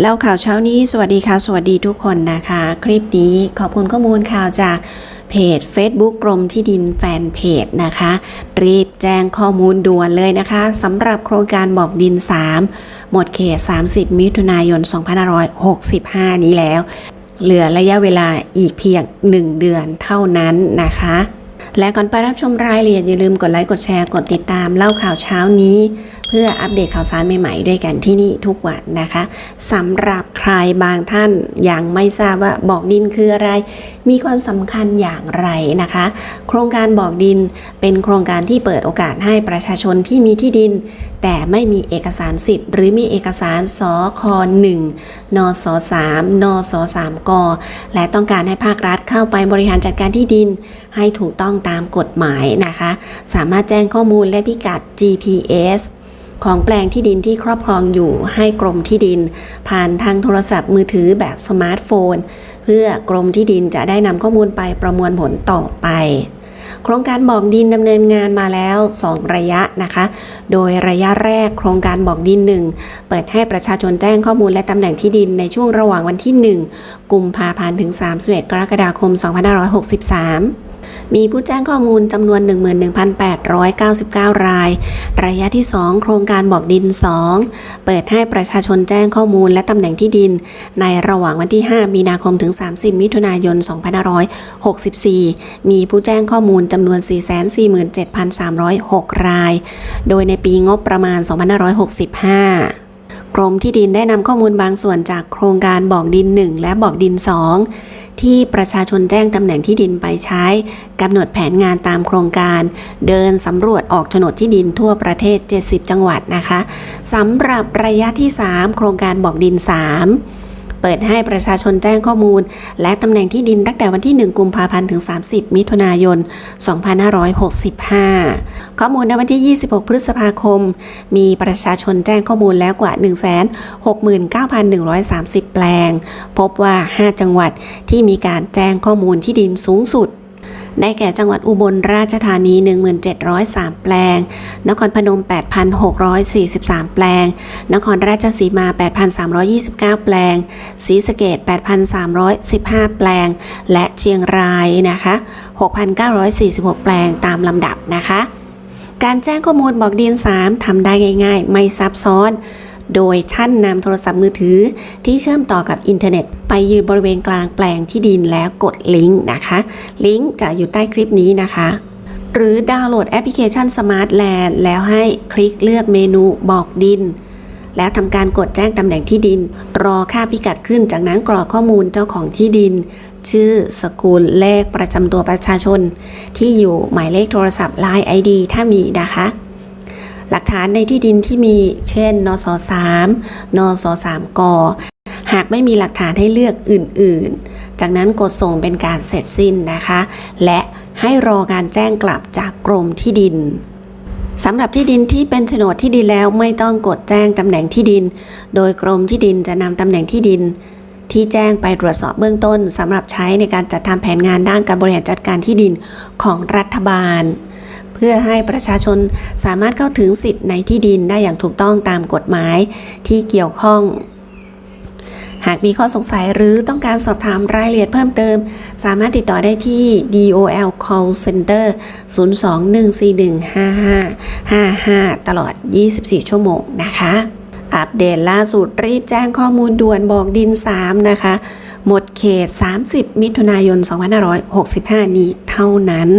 เล่าข่าวเช้านี้สวัสดีค่ะ สวัสดีทุกคนนะคะ คลิปนี้ขอบคุณข้อมูลข่าวจากเพจ Facebook กรมที่ดินแฟนเพจนะคะ รีบแจ้งข้อมูลด่วนเลยนะคะสำหรับโครงการบอกดิน 3 หมดเขต 30 มิถุนายน 2565 นี้แล้ว เหลือระยะเวลาอีกเพียง 1 เดือนเท่านั้นนะคะ และก่อนไปรับชมรายละเอียดอย่าลืมกดไลค์กดแชร์กดติดตามเล่าข่าวเช้านี้ เพื่ออัปเดตข่าวสารใหม่ๆด้วยกันที่นี่ทุกวันนะคะสำหรับใครบางท่านยังไม่ทราบว่าบอกดินคืออะไร มีความสำคัญอย่างไรนะคะ โครงการบอกดินเป็นโครงการที่เปิดโอกาสให้ประชาชนที่มีที่ดิน แต่ไม่มีเอกสารสิทธิ์ หรือมีเอกสารสค1นส3นส3กและต้องการให้ภาครัฐเข้าไปบริหารจัดการที่ดิน ให้ถูกต้องตามกฎหมายนะคะ สามารถแจ้งข้อมูลและพิกัด GPS ของแปลงที่ดินที่ครอบครองอยู่ให้กรมที่ดิน ผ่านทางโทรศัพท์มือถือแบบสมาร์ทโฟน เพื่อกรมที่ดินจะได้นำข้อมูลไปประมวลผลต่อไปโครงการบอกดินดำเนินงานมาแล้ว 2 ระยะนะคะ โดยระยะแรกโครงการบอกดิน 1 เปิดให้ประชาชนแจ้งข้อมูลและตำแหน่งที่ดินในช่วงระหว่างวันที่ 1 กุมภาพันธ์ถึง 31 กรกฎาคม 2563 มีผู้แจ้งข้อมูลจำนวน 11,899 ราย ระยะที่ 2 โครงการบอกดิน 2 เปิดให้ประชาชนแจ้งข้อมูลและตำแหน่งที่ดิน ในระหว่างวันที่ 5 มีนาคมถึง 30 มิถุนายน 2564 มีผู้แจ้งข้อมูลจำนวน 447,306 ราย โดยในปีงบประมาณ 2565กรมที่ดินได้นำข้อมูลบางส่วนจากโครงการบอกดิน 1 และบอกดิน 2 ที่ประชาชนแจ้งตำแหน่งที่ดินไปใช้กำหนดแผนงานตามโครงการ เดินสำรวจออกโฉนดที่ดินทั่วประเทศ 70 จังหวัดนะคะสำหรับระยะที่ 3 โครงการบอกดิน 3 เปิดให้ประชาชนแจ้งข้อมูล และตำแหน่งที่ดินตั้งแต่วันที่ 1 กุมภาพันธ์ถึง 30 มิถุนายน 2565 ข้อมูลในวันที่ 26 พฤษภาคม มีประชาชนแจ้งข้อมูลแล้วกว่า 169,130 แปลง พบว่า 5 จังหวัดที่มีการแจ้งข้อมูลที่ดินสูงสุด ได้แก่จังหวัดอุบลราชธานี 1703 แปลง นครพนม 8,643 แปลง นครราชสีมา 8,329 แปลง ศรีสะเกด8,315 แปลง และเชียงรายนะคะ 6,946 แปลงตามลำดับนะคะ การแจ้งข้อมูลบอกดิน 3ทำได้ง่าย ๆ ไม่ซับซ้อน โดยท่านนำโทรศัพท์มือถือที่เชื่อมต่อกับอินเทอร์เน็ต ไปยืนบริเวณกลางแปลงที่ดินแล้วกดลิงก์นะคะ ลิงก์จะอยู่ใต้คลิปนี้นะคะ หรือดาวน์โหลดแอปพลิเคชัน Smart Land แล้วให้คลิกเลือกเมนูบอกดิน แล้วทำการกดแจ้งตำแหน่งที่ดิน รอค่าพิกัดขึ้น จากนั้นกรอกข้อมูลเจ้าของที่ดิน ชื่อ สกุล เลขประจำตัวประชาชน ที่อยู่หมายเลขโทรศัพท์ Line ID ถ้ามีนะคะ หลักฐานในที่ดินที่มีเช่น นส3นส3กหากไม่มีหลักฐานให้เลือกอื่น ๆ จากนั้นกดส่งเป็นการเสร็จสิ้นนะคะ และให้รอการแจ้งกลับจากกรมที่ดินสำหรับที่ดินที่เป็นโฉนดที่ดินแล้วไม่ต้องกดแจ้งตำแหน่งที่ดิน โดยกรมที่ดินจะนำตำแหน่งที่ดิน ที่แจ้งไปตรวจสอบเบื้องต้นสำหรับใช้ในการจัดทำแผนงานด้านการบริหารจัดการที่ดินของรัฐบาล เพื่อให้ประชาชนสามารถเข้าถึงสิทธิ์ในที่ดินได้อย่างถูกต้องตามกฎหมายที่เกี่ยวข้อง หากมีข้อสงสัยหรือต้องการสอบถามรายละเอียดเพิ่มเติม สามารถติดต่อได้ที่ DOL Call Center 02-141-5555 ตลอด 24 ชั่วโมงนะคะอัปเดตล่าสุดรีบแจ้งข้อมูลด่วนบอกดิน 3 นะคะ หมดเขต 30 มิถุนายน 2565 นี้เท่านั้น